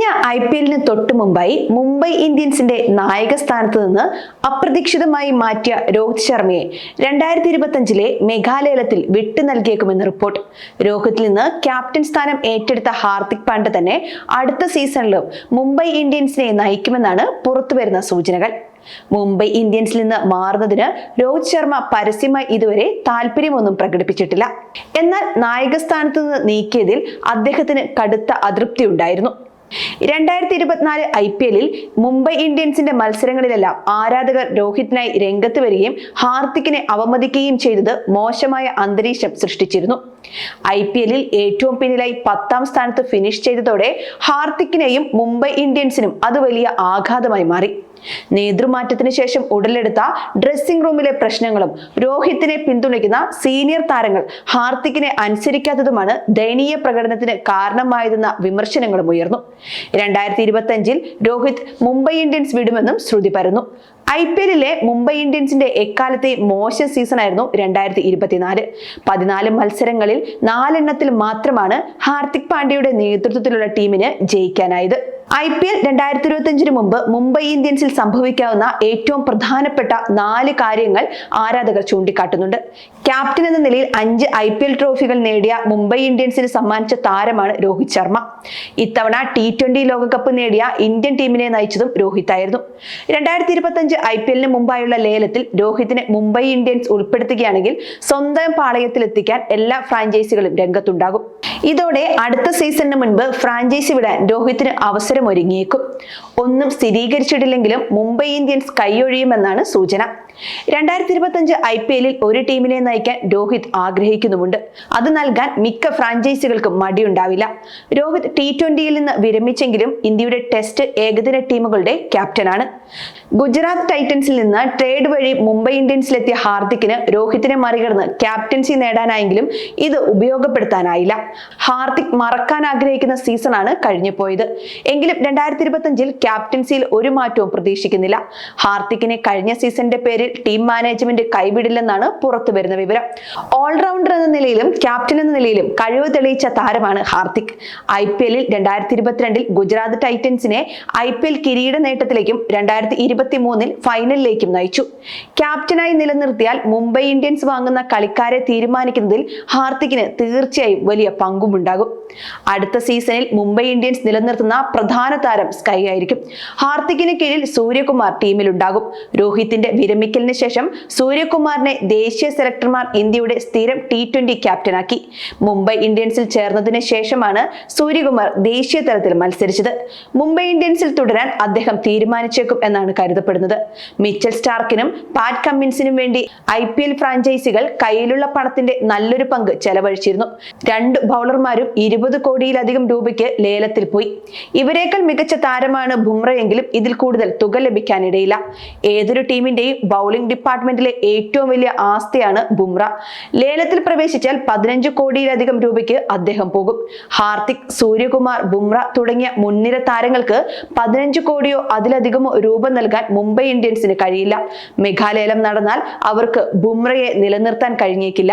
കഴിഞ്ഞ I P എല്ലിന് തൊട്ടു മുമ്പായി മുംബൈ ഇന്ത്യൻസിന്റെ നായക സ്ഥാനത്ത് നിന്ന് അപ്രതീക്ഷിതമായി മാറ്റിയ രോഹിത് ശർമ്മയെ രണ്ടായിരത്തി ഇരുപത്തിയഞ്ചിലെ മേഘാലയത്തിൽ വിട്ടു നൽകിയേക്കുമെന്ന് റിപ്പോർട്ട്. രോഹിത്തിൽ നിന്ന് ക്യാപ്റ്റൻ സ്ഥാനം ഏറ്റെടുത്ത ഹാർദിക് പാണ്ഡ്യ തന്നെ അടുത്ത സീസണിലും മുംബൈ ഇന്ത്യൻസിനെ നയിക്കുമെന്നാണ് പുറത്തുവരുന്ന സൂചനകൾ. മുംബൈ ഇന്ത്യൻസിൽ നിന്ന് മാറുന്നതിന് രോഹിത് ശർമ്മ പരസ്യമായി ഇതുവരെ താല്പര്യമൊന്നും പ്രകടിപ്പിച്ചിട്ടില്ല. എന്നാൽ നായക സ്ഥാനത്ത് നിന്ന് നീക്കിയതിൽ അദ്ദേഹത്തിന് കടുത്ത അതൃപ്തി ഉണ്ടായിരുന്നു രണ്ടായിരത്തി ഇരുപത്തിനാല് ഐ പി എല്ലിൽ മുംബൈ ഇന്ത്യൻസിന്റെ മത്സരങ്ങളിലെല്ലാം ആരാധകർ രോഹിത്തിനായി രംഗത്ത് വരികയും ഹാർദിക്കിനെ അവമതിക്കുകയും ചെയ്തത് മോശമായ അന്തരീക്ഷം സൃഷ്ടിച്ചിരുന്നു. ഐ പി എല്ലിൽ ഏറ്റവും പിന്നിലായി പത്താം സ്ഥാനത്ത് ഫിനിഷ് ചെയ്തതോടെ ഹാർദിക്കിനെയും മുംബൈ ഇന്ത്യൻസിനും അത് വലിയ ആഘാതമായി മാറി. നേതൃമാറ്റത്തിന് ശേഷം ഉടലെടുത്ത ഡ്രസ്സിംഗ് റൂമിലെ പ്രശ്നങ്ങളും രോഹിത്തിനെ പിന്തുണയ്ക്കുന്ന സീനിയർ താരങ്ങൾ ഹാർദിക്കിനെ അനുസരിക്കാത്തതുമാണ് ദയനീയ പ്രകടനത്തിന് കാരണമായതെന്ന വിമർശനങ്ങളും ഉയർന്നു. രണ്ടായിരത്തി ഇരുപത്തി അഞ്ചിൽ രോഹിത് മുംബൈ ഇന്ത്യൻസ് വിടുമെന്നും ശ്രുതി പരന്നു. ഐ പി എല്ലിലെ മുംബൈ ഇന്ത്യൻസിന്റെ എക്കാലത്തെ മോശം സീസണായിരുന്നു രണ്ടായിരത്തി ഇരുപത്തിനാല് പതിനാല് മത്സരങ്ങളിൽ നാലെണ്ണത്തിൽ മാത്രമാണ് ഹാർദിക് പാണ്ഡ്യയുടെ നേതൃത്വത്തിലുള്ള ടീമിന് ജയിക്കാനായത്. ഐ പി എൽ രണ്ടായിരത്തി ഇരുപത്തി അഞ്ചിന് മുമ്പ് മുംബൈ ഇന്ത്യൻസിൽ സംഭവിക്കാവുന്ന ഏറ്റവും പ്രധാനപ്പെട്ട നാല് കാര്യങ്ങൾ ആരാധകർ ചൂണ്ടിക്കാട്ടുന്നുണ്ട്. ക്യാപ്റ്റൻ എന്ന നിലയിൽ അഞ്ച് ഐ പി എൽ ട്രോഫികൾ നേടിയ മുംബൈ ഇന്ത്യൻസിന് സമ്മാനിച്ച താരമാണ് രോഹിത് ശർമ്മ. ഇത്തവണ ടി ട്വന്റി ലോകകപ്പ് നേടിയ ഇന്ത്യൻ ടീമിനെ നയിച്ചതും രോഹിത് ആയിരുന്നു. രണ്ടായിരത്തി ഇരുപത്തി അഞ്ച് ഐ പി എല്ലിന് മുമ്പായുള്ള ലേലത്തിൽ രോഹിത്തിനെ മുംബൈ ഇന്ത്യൻസ് ഉൾപ്പെടുത്തുകയാണെങ്കിൽ സ്വന്തം പാളയത്തിലെത്തിക്കാൻ എല്ലാ ഫ്രാഞ്ചൈസികളും രംഗത്തുണ്ടാകും. ഇതോടെ അടുത്ത സീസണിന് മുൻപ് ഫ്രാഞ്ചൈസി വിടാൻ രോഹിത്തിന് അവസരം ഒരുങ്ങിയേക്കും. ഒന്നും സ്ഥിരീകരിച്ചിട്ടില്ലെങ്കിലും മുംബൈ ഇന്ത്യൻസ് കൈയൊഴിയുമെന്നാണ് സൂചന. രണ്ടായിരത്തി ഇരുപത്തിയഞ്ച് ഐ പി എല്ലിൽ ഒരു ടീമിനെ നയിക്കാൻ രോഹിത് ആഗ്രഹിക്കുന്നുമുണ്ട്. അത് നൽകാൻ മിക്ക ഫ്രാഞ്ചൈസികൾക്കും മടിയുണ്ടാവില്ല. രോഹിത് ടി ട്വന്റിയിൽ നിന്ന് വിരമിച്ചെങ്കിലും ഇന്ത്യയുടെ ടെസ്റ്റ് ഏകദിന ടീമുകളുടെ ക്യാപ്റ്റനാണ്. ഗുജറാത്ത് ടൈറ്റൻസിൽ നിന്ന് ട്രേഡ് വഴി മുംബൈ ഇന്ത്യൻസിലെത്തിയ ഹാർദിക്കിന് രോഹിത്തിനെ മറികടന്ന് ക്യാപ്റ്റൻസി നേടാനായെങ്കിലും ഇത് ഉപയോഗപ്പെടുത്താനായില്ല. ഹാർദിക് മറക്കാൻ ആഗ്രഹിക്കുന്ന സീസണാണ് കഴിഞ്ഞു പോയത് എങ്കിലും രണ്ടായിരത്തി ഇരുപത്തി അഞ്ചിൽ ക്യാപ്റ്റൻസിയിൽ ഒരു മാറ്റവും പ്രതീക്ഷിക്കുന്നില്ല. ഹാർദിക്കിനെ കഴിഞ്ഞ സീസണിന്റെ പേരിൽ ടീം മാനേജ്മെന്റ് കൈവിടില്ലെന്നാണ് പുറത്തു വരുന്ന വിവരം. ഓൾറൗണ്ടർ എന്ന നിലയിലും ക്യാപ്റ്റൻ എന്ന നിലയിലും കഴിവ് തെളിയിച്ച താരമാണ് ഹാർദിക്. ഐ പി എല്ലിൽ രണ്ടായിരത്തി ഇരുപത്തിരണ്ടിൽ ഗുജറാത്ത് ടൈറ്റൻസിനെ ഐ പി എൽ കിരീട നേട്ടത്തിലേക്കും രണ്ടായിരത്തി ഇരുപത്തി മൂന്നിൽ ഫൈനലിലേക്കും നയിച്ചു. ക്യാപ്റ്റനായി നിലനിർത്തിയാൽ മുംബൈ ഇന്ത്യൻസ് വാങ്ങുന്ന കളിക്കാരെ തീരുമാനിക്കുന്നതിൽ ഹാർദിക്കിന് തീർച്ചയായും വലിയ പങ്കുമുണ്ടാകും. അടുത്ത സീസണിൽ മുംബൈ ഇന്ത്യൻസ് നിലനിർത്തുന്ന പ്രധാന താരം സ്കൈ ആയിരിക്കും. ഹാർദിക്കിന് കീഴിൽ സൂര്യകുമാർ ടീമിലുണ്ടാകും. രോഹിത്തിന്റെ വിരമിക്കലിന് ശേഷം സൂര്യകുമാറിനെ ദേശീയ സെലക്ടർമാർ ഇന്ത്യയുടെ സ്ഥിരം ടി ട്വന്റി ക്യാപ്റ്റനാക്കി. മുംബൈ ഇന്ത്യൻസിൽ ചേർന്നതിന് ശേഷമാണ് സൂര്യകുമാർ ദേശീയ തലത്തിൽ മത്സരിച്ചത്. മുംബൈ ഇന്ത്യൻസിൽ തുടരാൻ അദ്ദേഹം തീരുമാനിച്ചേക്കും എന്നാണ് കരുതപ്പെടുന്നത്. മിച്ചൽ സ്റ്റാർക്കിനും പാറ്റ് കമ്മിൻസിനും വേണ്ടി ഐ പി എൽ ഫ്രാഞ്ചൈസികൾ കയ്യിലുള്ള പണത്തിന്റെ നല്ലൊരു പങ്ക് ചെലവഴിച്ചിരുന്നു. രണ്ട് ബൗളർമാരും ഇരുപത് കോടിയിലധികം രൂപയ്ക്ക് ലേലത്തിൽ പോയി. ഇവരേക്കാൾ മികച്ച താരമാണ് ബുംറയെങ്കിലും ഇതിൽ കൂടുതൽ തുക ലഭിക്കാനിടയില്ല. ഏതൊരു ടീമിന്റെയും ബൗളിംഗ് ഡിപ്പാർട്ട്മെന്റിലെ ഏറ്റവും വലിയ ആസ്തിയാണ് ബുംറ. ലേലത്തിൽ പ്രവേശിച്ചാൽ പതിനഞ്ച് കോടിയിലധികം രൂപയ്ക്ക് അദ്ദേഹം പോകും. ഹാർദിക് സൂര്യകുമാർ ബുംറ തുടങ്ങിയ മുൻനിര താരങ്ങൾക്ക് പതിനഞ്ച് കോടിയോ അതിലധികമോ രൂപ നൽകാൻ മുംബൈ ഇന്ത്യൻസിന് കഴിയില്ല. മെഘാലേലം നടന്നാൽ അവർക്ക് ബുംറയെ നിലനിർത്താൻ കഴിഞ്ഞേക്കില്ല.